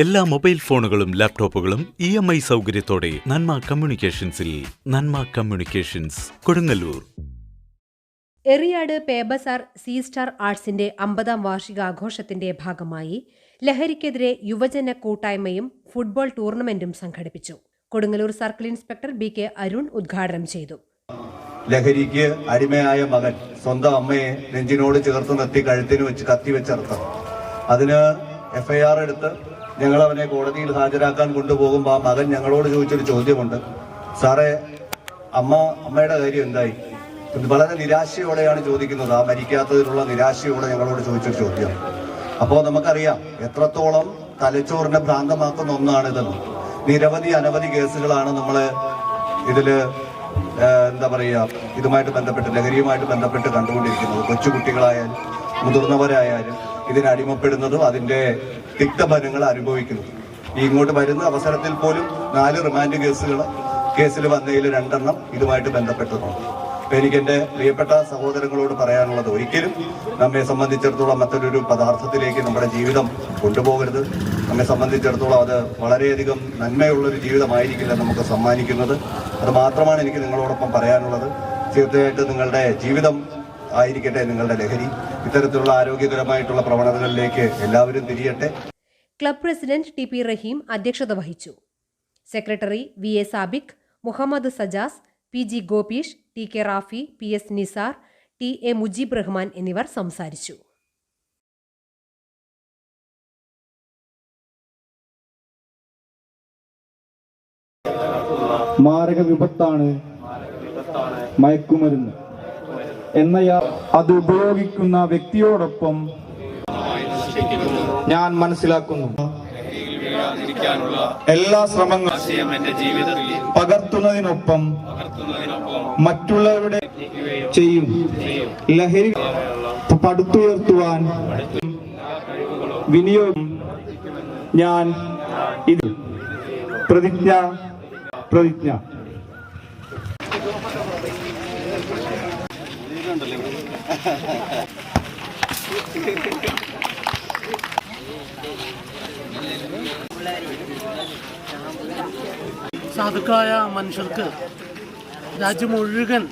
എല്ലാ മൊബൈൽ ഫോണുകളും ലാപ്ടോപ്പുകളും ഇ എം ഐ സൗകര്യത്തോടെ നന്മ കമ്മ്യൂണിക്കേഷൻസിൽ Nanma communications Kodungallur. Eriyad പേബസാർ see star ആർട്സിന്റെ അമ്പതാം വാർഷികാഘോഷത്തിന്റെ ഭാഗമായി ലഹരിക്കെതിരെ യുവജന കൂട്ടായ്മയും ഫുട്ബോൾ ടൂർണമെന്റും സംഘടിപ്പിച്ചു. Kodungallur circle inspector B K Arun ഉദ്ഘാടനം ചെയ്തു. ലഹരിക്ക് അടിമയായ മകൻ സ്വന്തം അമ്മയെ നെഞ്ചിനോട് ചേർത്ത് നിർത്തി കഴുത്തിന് വെച്ച് കത്തി വെച്ചറുത്തത് അതിന് എഫ്ഐആർ എടുത്ത് ഞങ്ങൾ അവനെ കോടതിയിൽ ഹാജരാക്കാൻ കൊണ്ടുപോകുമ്പോൾ ആ മകൻ ഞങ്ങളോട് ചോദിച്ചൊരു ചോദ്യമുണ്ട്. സാറേ അമ്മ അമ്മയുടെ കാര്യം എന്തായി? വളരെ നിരാശയോടെയാണ് ചോദിക്കുന്നത്. ആ മരിക്കാത്തതിലുള്ള നിരാശയോടെ ഞങ്ങളോട് ചോദിച്ചൊരു ചോദ്യം. അപ്പോൾ നമുക്കറിയാം എത്രത്തോളം തലച്ചോറിനെ ഭ്രാന്തമാക്കുന്ന ഒന്നാണിതെന്ന്. നിരവധി അനവധി കേസുകളാണ് നമ്മൾ ഇതിൽ എന്താ പറയുക ഇതുമായിട്ട് ബന്ധപ്പെട്ട് ലഹരിയുമായിട്ട് ബന്ധപ്പെട്ട് കണ്ടുകൊണ്ടിരിക്കുന്നത്. കൊച്ചുകുട്ടികളായാലും മുതിർന്നവരായാലും. ഇതിന് അടിമപ്പെടുന്നതും അതിന്റെ തിക്തഫലങ്ങൾ അനുഭവിക്കുന്നു. ഈ ഇങ്ങോട്ട് വരുന്ന അവസരത്തിൽ പോലും നാല് റിമാൻഡ് കേസുകൾ കേസിൽ വന്നതിൽ രണ്ടെണ്ണം ഇതുമായിട്ട് ബന്ധപ്പെട്ടിട്ടുണ്ട് അപ്പൊ എനിക്ക് എന്റെ പ്രിയപ്പെട്ട സഹോദരങ്ങളോട് പറയാനുള്ളത് ഒരിക്കലും നമ്മെ സംബന്ധിച്ചിടത്തോളം മറ്റൊരു പദാർത്ഥത്തിലേക്ക് നമ്മുടെ ജീവിതം കൊണ്ടുപോകരുത്. നമ്മെ സംബന്ധിച്ചിടത്തോളം അത് വളരെയധികം നന്മയുള്ളൊരു ജീവിതമായിരിക്കില്ല നമുക്ക് സമ്മാനിക്കുന്നത്. അത് മാത്രമാണ് എനിക്ക് നിങ്ങളോടൊപ്പം പറയാനുള്ളത്. തീർച്ചയായിട്ടും നിങ്ങളുടെ ജീവിതം ആയിരിക്കട്ടെ നിങ്ങളുടെ ലഹരി. ഇത്തരത്തിലുള്ള ആരോഗ്യകരമായിട്ടുള്ള പ്രവണതകളിലേക്ക് എല്ലാവരും തിരിയട്ടെ. Club president T P Rahim അധ്യക്ഷത വഹിച്ചു. Secretary V A Sabik Muhammad Sajas P G Gopeesh T K Rafi P S Nisar T A Mujeeb Rahman എന്നിവർ സംസാരിച്ചു. മാരക വിപത്താണ് മയക്കുമരുന്ന്. എന്നയാൾ അത് ഉപയോഗിക്കുന്ന വ്യക്തിയോടൊപ്പം ഞാൻ മനസ്സിലാക്കുന്നു. എല്ലാ ശ്രമങ്ങളും പകർത്തുന്നതിനൊപ്പം മറ്റുള്ളവരുടെ ചെയ്യും. ലഹരി പടുത്തുയർത്തുവാൻ വിനിയോഗം ഞാൻ ഇത് പ്രതിജ്ഞ പ്രതിജ്ഞ. ഉണ്ടല്ലോ ഇവിടെ സാധുക്കളായ മനുഷ്യർക്ക് രാജ്യം മുഴുവൻ